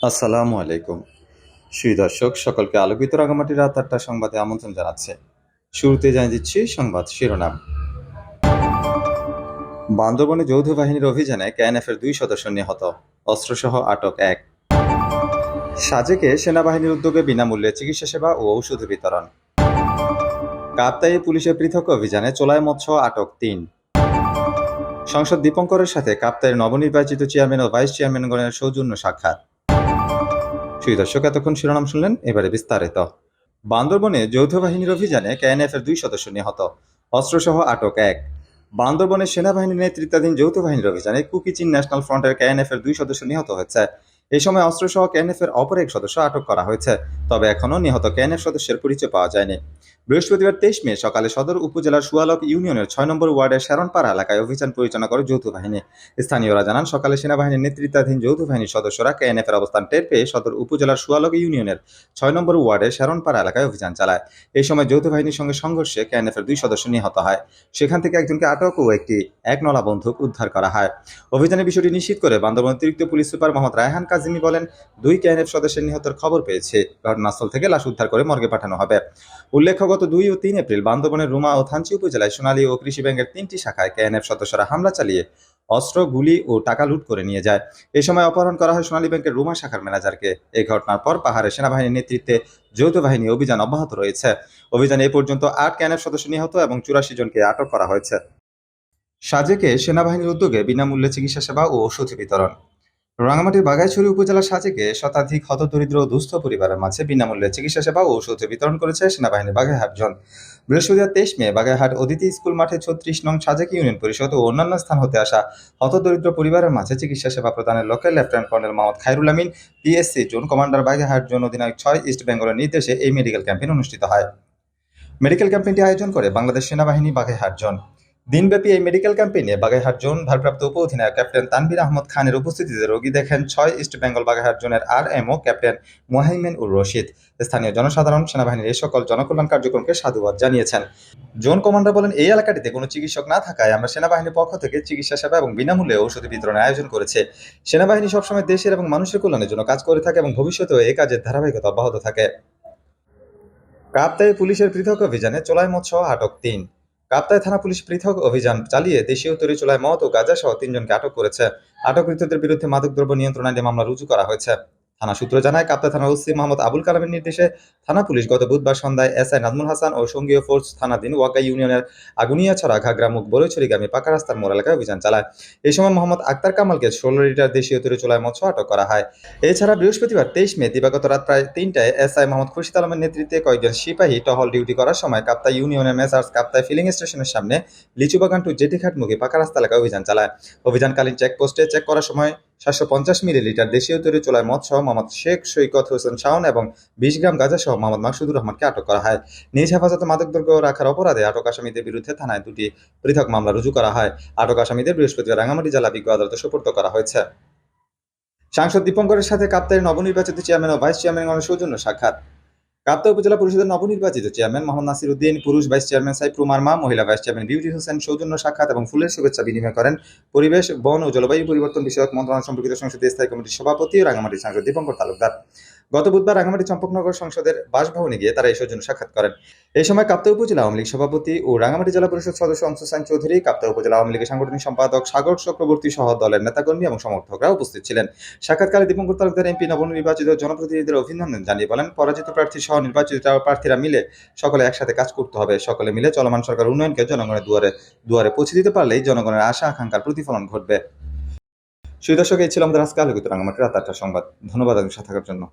আসসালামু আলাইকুম। সুই দর্শক, সকলকে আলোকিত রাগামাটি রাত আটটা সংবাদে আমন্ত্রণ জানাচ্ছে। শুরুতে জানিয়ে দিচ্ছি সংবাদ শিরোনাম। বান্দরবনে যৌথ বাহিনীর অভিযানে কেএনএফের দুই সদস্য নিহত, অস্ত্রসহ আটক এক। সাজেকে সেনাবাহিনীর উদ্যোগে বিনামূল্যে চিকিৎসা সেবা ও ঔষধ বিতরণ। কাপ্তাই পুলিশের পৃথক অভিযানে চোলায় মৎস্য আটক তিন। সংসদ দীপঙ্করের সাথে কাপ্তাইয়ের নবনির্বাচিত চেয়ারম্যান ও ভাইস চেয়ারম্যানগণের সৌজন্য সাক্ষাৎ। সুই দর্শক, এতক্ষণ শিরোনাম শুনলেন এবারে বিস্তারিত। বান্দরবনে যৌথ বাহিনীর অভিযানে কেএনএফ এর দুই সদস্য নিহত, অস্ত্রসহ আটক এক। বান্দরবনের সেনাবাহিনীর নেতৃত্বাধীন যৌথ বাহিনীর অভিযানে কুকিচিন ন্যাশনাল ফ্রন্টের কেএনএফ এর দুই সদস্য নিহত হয়েছে। এই সময় অস্ত্রসহ কেএনএফ এর অপর এক সদস্য আটক করা হয়েছে, তবে এখনও নিহত কেএনএফ সদস্যের পরিচয় পাওয়া যায়নি। বৃহস্পতিবার তেইশ মে সকালে সদর উপজেলার সুয়ালক ইউনিয়নের ছয় নম্বর ওয়ার্ডের শ্যারনপাড়া এলাকায় অভিযান পরিচালনা করে যৌথ বাহিনী। স্থানীয়রা জানান, সকালে সেনাবাহিনীর নেতৃত্বাধীন যৌথ বাহিনীর সদস্যরা কেএনএফ এর অবস্থান টের পেয়ে সদর উপজেলার সুয়ালক ইউনিয়নের ছয় নম্বর ওয়ার্ডের শ্যারনপাড়া এলাকায় অভিযান চালায়। এই সময় যৌথ বাহিনীর সঙ্গে সংঘর্ষে কেএনএফ এর দুই সদস্য নিহত হয়। সেখান থেকে একজনকে আটক ও একটি এক নলা বন্দুক উদ্ধার করা হয়। অভিযানের বিষয়টি নিশ্চিত করে বান্দরবান অতিরিক্ত পুলিশ সুপার মোহাম্মদ রায়হান কাজিমি বলেন, দুই কেএনএফ সদস্যের নিহতের খবর পেয়েছে। ঘটনাস্থল থেকে লাশ উদ্ধার করে মর্গে পাঠানো হবে। উল্লেখ্য গত দুই ও তিন এপ্রিল বান্দরবনের রুমা ও থানচি উপজেলায় সোনালী ও কৃষি ব্যাংকের তিনটি শাখায় কেএনএফ সদস্যরা হামলা চালিয়ে অস্ত্র, গুলি ও টাকা লুট করে নিয়ে যায়। এই সময় অপহরণ করা হয় সোনালী ব্যাংকের রুমা শাখার ম্যানেজারকে। এই ঘটনার পর পাহাড়ে সেনাবাহিনীর নেতৃত্বে যৌথ বাহিনী অভিযান অব্যাহত রয়েছে। অভিযানে এ পর্যন্ত আট ক্যানেফ সদস্য নিহত এবং চুরাশি জনকে আটক করা হয়েছে। সাজেকে সেনাবাহিনীর উদ্যোগে বিনামূল্যে চিকিৎসা সেবা ও ওষুধ বিতরণ। রাঙামাটির বাগাইছড়ি উপজেলার সাজেকে শতাধিক হতদরিদ্র ও দুস্থ পরিবারের মাঝে বিনামূল্যে চিকিৎসা সেবা ও ওষুধ বিতরণ করেছে সেনাবাহিনী বাগেরহাট জন। বৃহস্পতিবার তেইশ মে বাগেরহাট অদিতি স্কুল মাঠে ছত্রিশ নং সাজেক ইউনিয়ন পরিষদ ও অন্যান্য স্থান হতে আসা হতদরিদ্র পরিবারের মাঝে চিকিৎসা সেবা প্রদানের লক্ষ্যে lieutenant colonel Mohammad Khairul Amin, PSC zone commander Bagerhat zone অধিনায়ক ছয় ইস্ট বেঙ্গলের নির্দেশে এই মেডিকেল ক্যাম্পেইন অনুষ্ঠিত হয়। মেডিকেল ক্যাম্পেইনটি আয়োজন করে বাংলাদেশ সেনাবাহিনী বাগেরহাট জোন। দিনব্যাপী এই মেডিকেল ক্যাম্পেইনে বাগেরহাট জোন ভারপ্রাপ্ত উপ অধিনায়ক ক্যাপ্টেন তানভীর আহমদ খানের উপস্থিতিতে রোগী দেখেন ছয় ইস্ট বেঙ্গল বাগেরহাট জোনের R MO captain Mohaimen ur Rashid. স্থানীয় জনসাধারণ, সেনাবাহিনীর এই সকল জনকল্যাণ কার্যক্রমকে সাধুবাদ জানিয়েছেন। জোন কমান্ডার বলেন, এই এলাকাটিতে কোনো চিকিৎসক না থাকায় আমরা সেনাবাহিনীর পক্ষ থেকে চিকিৎসা সেবা এবং বিনামূল্যে ঔষধ বিতরণের আয়োজন করেছে। সেনাবাহিনী সবসময় দেশের এবং মানুষের কল্যাণের জন্য কাজ করে থাকে এবং ভবিষ্যতেও এই কাজের ধারাবাহিকতা অব্যাহত থাকে। কাপ্তাই পুলিশের পৃথক অভিযানে চোলাই মৎস্য আটক তিন। কাপ্তাই থানা পুলিশ পৃথক অভিযান চালিয়ে দেশীয় তরি চোলায় মদ ও গাজা সহ তিনজনকে আটক করেছে। আটককৃতদের বিরুদ্ধে মাদকদ্রব্য নিয়ন্ত্রণ আইনে মামলা রুজু করা হয়েছে। থানা সূত্র জানায় কাপ্তা থানার ওসি মোহাম্মদ আবুল কালামের নির্দেশে থানা পুলিশ গত বুধবার সন্ধ্যায় এসআই নাজমুল হাসান ও সঙ্গীয় ফোর্স থানাধীন ওয়াকা ইউনিয়নের আগুনিয়াছড়া ঘাগরা মুখ বড়ইছড়িগামী পাকা রাস্তার মোড় এলাকায় অভিযান চালায়। এই সময় মোহাম্মদ আক্তার কামালকে ষোলো লিটার দেশীয় তরি চোলায় মৎস্য আটক করা হয়। এছাড়া বৃহস্পতিবার তেইশ মে, দিবাগত রাত প্রায় তিনটায় এসআই মোহাম্মদ খুরশিদ আলমের নেতৃত্বে কয়েকজন সিপাহী টহল ডিউটি করার সময় কাপ্তা ইউনিয়নের মেসার্স কাপ্তায় ফিলিং স্টেশনের সামনে লিচুবাগান টু জেটিঘাট মুখে পাকা রাস্তা এলাকায় অভিযান চালায়। অভিযানকালীন চেকপোস্টে চেক করার সময় সাতশো পঞ্চাশ মিলিলিটার দেশীয় তৈরি চোলায় মদ সহ মোহাম্মদ শেখ সৈকত হোসেন শাওন এবং বিশ গ্রাম গাঁজা সহ মোহাম্মদ মাসুদুর রহমানকে আটক করা হয়। নিজ হেফাজতে মাদকদ্রব্য রাখার অপরাধে আটক আসামিদের বিরুদ্ধে থানায় দুটি পৃথক মামলা রুজু করা হয়। আটক আসামিদের বৃহস্পতিবার রাঙামাটি জেলা বিজ্ঞ আদালতে সুপর্দ করা হয়েছে। সাংসদ দীপঙ্করের সাথে কাপ্তাইয়ের নবনির্বাচিত চেয়ারম্যান ও ভাইস চেয়ারম্যানের সৌজন্য সাক্ষাৎ। কাপ্তাই উপজেলা পরিষদের নবনির্বাচিত চেয়ারম্যান মোহাম্মদ নাসির উদ্দিন, পুরুষ ভাইস চেয়ারম্যান সাইফ মার্মা, মহিলা ভাইস চেয়ারম্যান বিউটি হোসেন সৌজন্য সাক্ষাৎ এবং ফুলের শুভেচ্ছা বিনিময় করেন। পরিবেশ, বন ও জলবায়ু পরিবর্তন বিষয়ক মন্ত্রণালয় সম্পর্কিত সংসদীয় স্থায়ী কমিটির সভাপতি ও রাঙামাটি সাংসদ দীপঙ্কর তালুকদার। গত বুধবার রাঙামাটি চম্পকনগর সংসদের বাসভবনে গিয়ে তারা এই সৌজন্য সাক্ষাৎ করেন। এই সময় কাপ্তাই উপজেলা আওয়ামী লীগ সভাপতি ও রাঙামাটি জেলা পরিষদ সদস্য অংশসান চৌধুরী কাপ্তাই উপজেলা আওয়ামী লীগের সাংগঠনিক সম্পাদক সাগর চক্রবর্তী সহ দলের নেতাকর্মী এবং সমর্থকরা উপস্থিত ছিলেন। সাক্ষাৎকালে দীপঙ্কর তালুকদার, এমপি, নবনির্বাচিত জনপ্রতিনিধিদের অভিনন্দন জানিয়ে বলেন, পরাজিত প্রার্থী সহ নির্বাচিত প্রার্থীরা মিলে সকলে একসাথে কাজ করতে হবে। সকলে মিলে চলমান সরকার উন্নয়নকে জনগণের দুয়ারে দুয়ারে পৌঁছে দিতে পারলেই জনগণের আশা, আকাঙ্ক্ষার প্রতিফলন ঘটবে। সুদর্শক, এই ছিল আমাদের আজকে আলোকিত রাঙামাটি রাত আটটার সংবাদ। ধন্যবাদ আপনার সাথে থাকার জন্য।